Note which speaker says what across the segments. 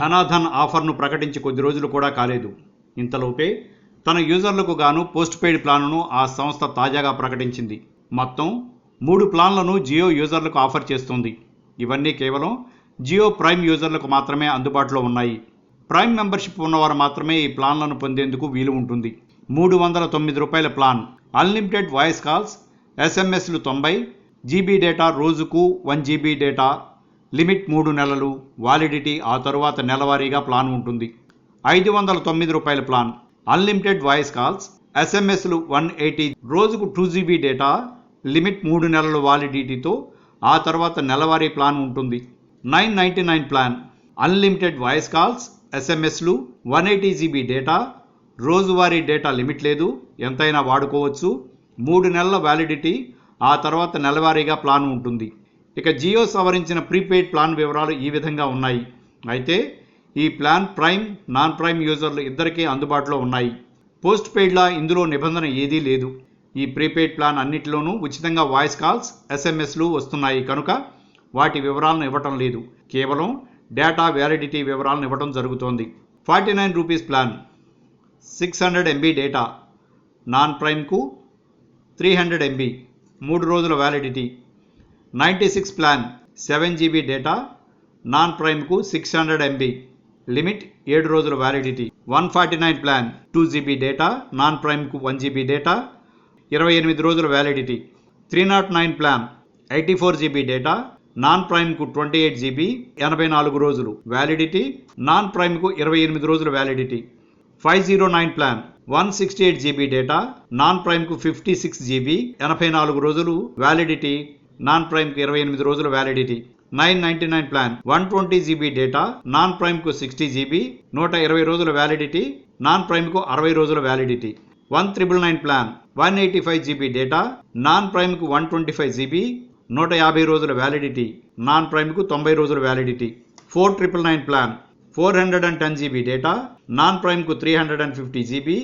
Speaker 1: ధనాధన్ ఆఫర్ను ప్రకటించి కొద్ది రోజులు కూడా కాలేదు. ఇంతలోపే తన యూజర్లకు గాను పోస్ట్ పెయిడ్ ప్లాన్ను ఆ సంస్థ తాజాగా ప్రకటించింది. మొత్తం మూడు ప్లాన్లను జియో యూజర్లకు ఆఫర్ చేస్తుంది. ఇవన్నీ కేవలం జియో ప్రైమ్ యూజర్లకు మాత్రమే అందుబాటులో ఉన్నాయి. ప్రైమ్ మెంబర్షిప్ ఉన్నవారు మాత్రమే ఈ ప్లాన్లను పొందేందుకు వీలు ఉంటుంది. మూడు వందల తొమ్మిది రూపాయల ప్లాన్. అన్లిమిటెడ్ వాయిస్ కాల్స్ ఎస్ఎంఎస్లు తొంభై జీబీ డేటా రోజుకు వన్ జీబీ డేటా లిమిట్ మూడు నెలలు వాలిడిటీ ఆ తరువాత నెలవారీగా ప్లాన్ ఉంటుంది. ఐదు వందల తొమ్మిది రూపాయల ప్లాన్. అన్లిమిటెడ్ వాయిస్ కాల్స్ ఎస్ఎంఎస్లు వన్ ఎయిటీ. రోజుకు టూ జీబీ డేటా లిమిట్ మూడు నెలల వాలిడిటీతో ఆ తర్వాత నెలవారీ ప్లాన్ ఉంటుంది. Nine ninety nine plan. Unlimited voice calls ఎస్ఎంఎస్లు one eighty GB data రోజువారీ డేటా లిమిట్ లేదు ఎంతైనా వాడుకోవచ్చు. మూడు నెలల వ్యాలిడిటీ ఆ తర్వాత నెలవారీగా ప్లాన్ ఉంటుంది. ఇక జియో సవరించిన ప్రీపెయిడ్ ప్లాన్ వివరాలు ఈ విధంగా ఉన్నాయి. అయితే ఈ ప్లాన్ ప్రైమ్ నాన్ ప్రైమ్ యూజర్లు ఇద్దరికీ అందుబాటులో ఉన్నాయి. పోస్ట్ పెయిడ్లా ఇందులో నిబంధన ఏదీ లేదు. ఈ ప్రీపెయిడ్ ప్లాన్ అన్నిటిలోనూ ఉచితంగా వాయిస్ కాల్స్ ఎస్ఎంఎస్లు వస్తున్నాయి కనుక వాటి వివరాలను ఇవ్వటం లేదు. కేవలం డేటా వ్యాలిడిటీ వివరాలను ఇవ్వటం జరుగుతోంది. Forty nine rupees plan six hundred MB data non ప్రైమ్కు three hundred MB మూడు రోజుల validity. Ninety six plan seven GB data non ప్రైమ్కు six hundred MB limit ఏడు రోజుల validity one forty nine plan two GB data non ప్రైమ్కు one GB data ఇరవై ఎనిమిది రోజుల validity three naught nine plan eighty four GB data non ప్రైమ్కు twenty eight GB ఎనభై నాలుగు రోజులు validity non ప్రైమ్కు ఇరవై ఎనిమిది రోజుల validity five zero nine plan one sixty eight GB data non ప్రైమ్కు fifty six GB ఎనభై నాలుగు రోజులు వ్యాలిడిటీ నాన్ ప్రైమ్కు ఇరవై ఎనిమిది రోజుల validity nine ninety nine plan one twenty GB data non ప్రైమ్కు sixty GB నూట ఇరవై రోజుల వ్యాలిడిటీ నాన్ ప్రైమ్కు అరవై రోజుల validity one triple nine plan one eighty five GB data non ప్రైమ్కు one twenty five GB నూట యాభై రోజుల వ్యాలిడిటీ నాన్ ప్రైమ్కు తొంభై రోజుల validity four triple nine plan four hundred and ten GB data non ప్రైమ్కు three hundred and fifty GB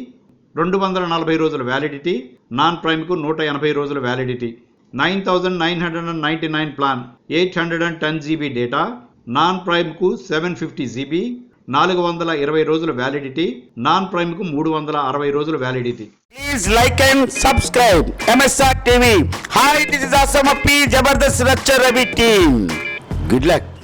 Speaker 1: రెండు వందల నలభై రోజుల validity non ప్రైమ్కు నూట ఎనభై రోజుల validity 9999 plan. 810 GB data. Non ప్రైమ్కు 750 GB. నాలుగు వందల ఇరవై రోజుల వ్యాలిడిటీ. నాన్ ప్రైమ్కు మూడు వందల అరవై రోజుల validity.
Speaker 2: Please like and subscribe MSR TV hi this is అసమ Jabardasth రచ్చ రవి టీమ్ గుడ్ లక్